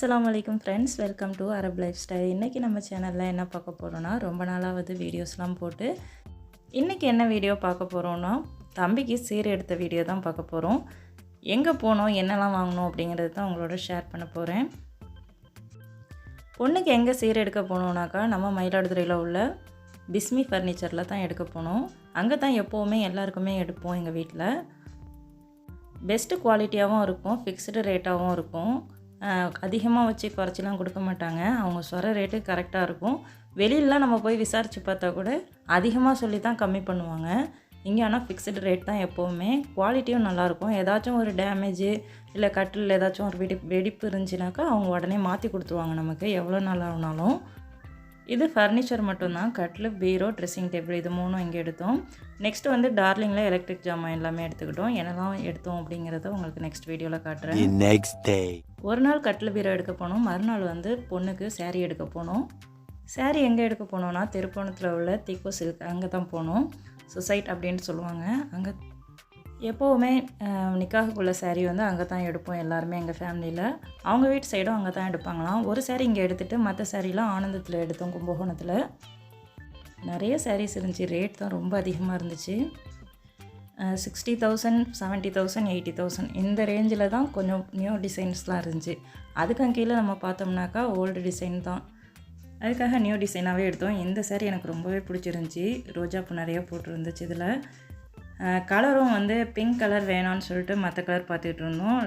அஸ்லாம் அலைக்கும் friends welcome to Arab life style இன்றைக்கி நம்ம சேனலில் என்ன பார்க்க போகிறோன்னா ரொம்ப நாளாக வந்து வீடியோஸ்லாம் போட்டு இன்றைக்கி என்ன வீடியோ பார்க்க போகிறோன்னா தம்பிக்கு சீர் எடுத்த வீடியோ தான் பார்க்க போகிறோம் எங்கே போனோம் என்னெல்லாம் வாங்கினோம் அப்படிங்கிறது தான் உங்களோட ஷேர் பண்ண போகிறேன் பொண்ணுக்கு எங்கே சீர் எடுக்க போனோம்னாக்கா நம்ம மயிலாடுதுறையில் உள்ள பிஸ்மி ஃபர்னிச்சரில் தான் எடுக்க போனோம். அங்கே தான் எப்போவுமே எல்லாருக்குமே எடுப்போம் எங்கள் வீட்டில் பெஸ்ட்டு குவாலிட்டியாகவும் இருக்கும் ஃபிக்ஸ்டு ரேட்டாகவும் இருக்கும். அதிகமாக வச்சு குறைச்சிலாம் கொடுக்க மாட்டாங்க. அவங்க சொல்கிற ரேட்டு கரெக்டாக இருக்கும். வெளியிலலாம் நம்ம போய் விசாரித்து பார்த்தா கூட அதிகமாக சொல்லி தான் கம்மி பண்ணுவாங்க. இங்கே ஆனால் ஃபிக்ஸ்டு ரேட் தான் எப்போவுமே. குவாலிட்டியும் நல்லாயிருக்கும் ஏதாச்சும் ஒரு டேமேஜு இல்லை கட்டில் ஏதாச்சும் ஒரு வெடி வெடிப்பு இருந்துச்சுனாக்கா அவங்க உடனே மாற்றி கொடுத்துருவாங்க நமக்கு. எவ்வளோ நாள் ஆனாலும். இது ஃபர்னிச்சர் மட்டும்தான். கட்டில் பீரோ ட்ரெஸ்ஸிங் டேபிள் இது மூணும் இங்கே எடுத்தோம். நெக்ஸ்ட்டு வந்து டார்லிங்கில் எலக்ட்ரிக் ஜாமான் எல்லாமே எடுத்துக்கிட்டோம். என்னெல்லாம் எடுத்தோம் அப்படிங்கிறத உங்களுக்கு நெக்ஸ்ட் வீடியோவில் காட்டுறேன். Next day. ஒரு நாள் கட்டில் பீரோ எடுக்க போனோம். மறுநாள் வந்து பொண்ணுக்கு saree எடுக்க போனோம். Saree எங்கே எடுக்க போனோம்னா திருப்பணத்தில் உள்ள தீக்கோ சில்க் அங்கே தான் போனோம். சொசைட் அப்படின்னு சொல்லுவாங்க. அங்கே எப்போவுமே அஹ், நிக்காகுக்குள்ள வந்து அங்கே தான் எடுப்போம் எல்லாருமே எங்கள் ஃபேமிலியில் அவங்க வீட்டு சைடும் அங்கே தான் எடுப்பாங்களாம். ஒரு சேரீ இங்கே எடுத்துகிட்டு மற்ற சேரீலாம் ஆனந்தத்தில் எடுத்தோம் கும்பகோணத்தில். நிறைய சேரீஸ் இருந்துச்சு. ரேட் தான் ரொம்ப அதிகமாக இருந்துச்சு. Sixty thousand seventy thousand eighty thousand இந்த ரேஞ்சில் தான் கொஞ்சம் நியூ டிசைன்ஸ்லாம் இருந்துச்சு. அதுக்கும் கீழே நம்ம பார்த்தோம்னாக்கா ஓல்டு டிசைன் தான். அதுக்காக நியூ டிசைனாகவே எடுத்தோம். இந்த சேரீ எனக்கு ரொம்பவே பிடிச்சிருந்துச்சி. ரோஜாப்பூ நிறையா போட்டுருந்துச்சு இதில். கலரும் வந்து பிங்க் கலர் வேணாம்னு சொல்லிட்டு மற்ற கலர் பார்த்துக்கிட்டு இருந்தோம்.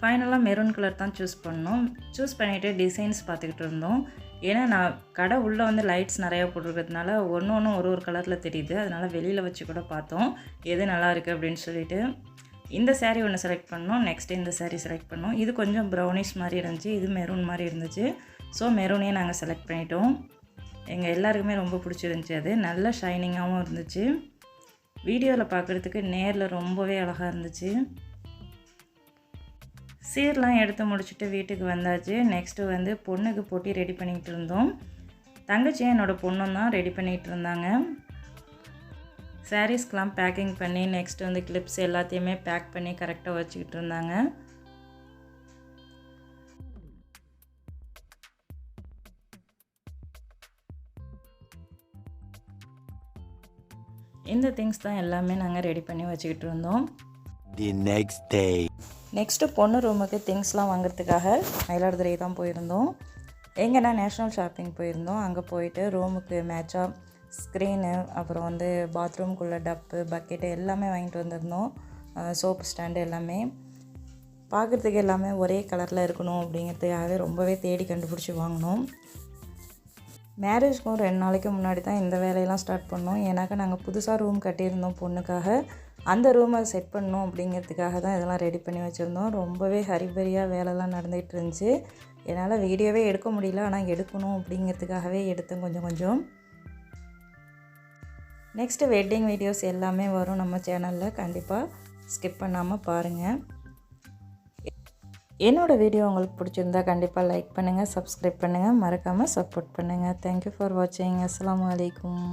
ஃபைனலாக மெரூன் கலர் தான் சூஸ் பண்ணோம். சூஸ் பண்ணிவிட்டு டிசைன்ஸ் பார்த்துக்கிட்டு இருந்தோம். ஏன்னா நான் கடை உள்ளே வந்து லைட்ஸ் நிறையா போட்டிருக்கிறதுனால ஒன்று ஒன்று ஒரு ஒரு கலரில் தெரியுது. அதனால் வெளியில் வச்சு கூட பார்த்தோம். எது நல்லா இருக்குது அப்படின்னு சொல்லிட்டு. இந்த சேரீ ஒன்று செலக்ட் பண்ணோம். நெக்ஸ்ட் இந்த சேரீ செலக்ட் பண்ணோம். இது கொஞ்சம் ப்ரௌனிஷ் மாதிரி இருந்துச்சு. இது மெரூன் மாதிரி இருந்துச்சு. ஸோ மெரூனே நாங்கள் செலக்ட் பண்ணிட்டோம். எங்கள் எல்லாருக்குமே ரொம்ப பிடிச்சிருந்துச்சி அது. நல்ல ஷைனிங்காகவும் இருந்துச்சு. வீடியோவில் பார்க்குறதுக்கு நேரில் ரொம்பவே அழகாக இருந்துச்சு. சீர்லாம் எடுத்து முடிச்சுட்டு வீட்டுக்கு வந்தாச்சு. நெக்ஸ்ட்டு வந்து பொண்ணுக்கு போட்டி ரெடி பண்ணிக்கிட்டு இருந்தோம். தங்கச்சியும் என்னோடய பொண்ணும் தான் ரெடி பண்ணிகிட்டு இருந்தாங்க. சாரீஸ்க்கெலாம் பேக்கிங் பண்ணி நெக்ஸ்ட் வந்து கிளிப்ஸ் எல்லாத்தையுமே பேக் பண்ணி கரெக்டாக வச்சுக்கிட்டு இருந்தாங்க. இந்த திங்ஸ் தான் எல்லாமே நாங்கள் ரெடி பண்ணி வச்சுக்கிட்டு இருந்தோம். The next day. நெக்ஸ்ட்டு பொண்ணு ரூமுக்கு திங்ஸ்லாம் வாங்குறதுக்காக மயிலாடுதுறை தான் போயிருந்தோம். எங்கன்னா நேஷ்னல் ஷாப்பிங் போயிருந்தோம். அங்கே போயிட்டு ரூமுக்கு மேட்சாக ஸ்க்ரீனு அப்புறம் வந்து பாத்ரூம்குள்ளே டப்பு பக்கெட்டு எல்லாமே வாங்கிட்டு வந்திருந்தோம். சோப்பு ஸ்டாண்டு எல்லாமே. பார்க்குறதுக்கு எல்லாமே ஒரே கலரில் இருக்கணும் அப்படிங்கிறதுக்காகவே ரொம்பவே தேடி கண்டுபிடிச்சி வாங்கினோம். மேரேஜ்க்கும் ரெண்டு நாளைக்கு முன்னாடி தான் இந்த வேலையெல்லாம் ஸ்டார்ட் பண்ணோம். ஏன்னாக்கா நாங்கள் புதுசாக ரூம் கட்டியிருந்தோம் பொண்ணுக்காக. அந்த ரூமை செட் பண்ணோம் அப்படிங்கிறதுக்காக தான் இதெல்லாம் ரெடி பண்ணி வச்சுருந்தோம். ரொம்பவே ஹரிபரியாக வேலைலாம் நடந்துகிட்டு இருந்துச்சு என்னால் வீடியோவே எடுக்க முடியல ஆனால் எடுக்கணும் அப்படிங்கிறதுக்காகவே எடுத்தேன் கொஞ்சம் கொஞ்சம். நெக்ஸ்ட்டு வெட்டிங் வீடியோஸ் எல்லாமே வரும் நம்ம சேனலில் கண்டிப்பாக ஸ்கிப் பண்ணாமல் பாருங்கள் என்னோடய வீடியோ உங்களுக்கு பிடிச்சிருந்தா கண்டிப்பாக லைக் பண்ணுங்கள் சப்ஸ்கிரைப் பண்ணுங்கள் மறக்காமல் சப்போர்ட் பண்ணுங்கள் தேங்க்யூ ஃபார் வாட்சிங் அஸ்லாம் அலைக்கும்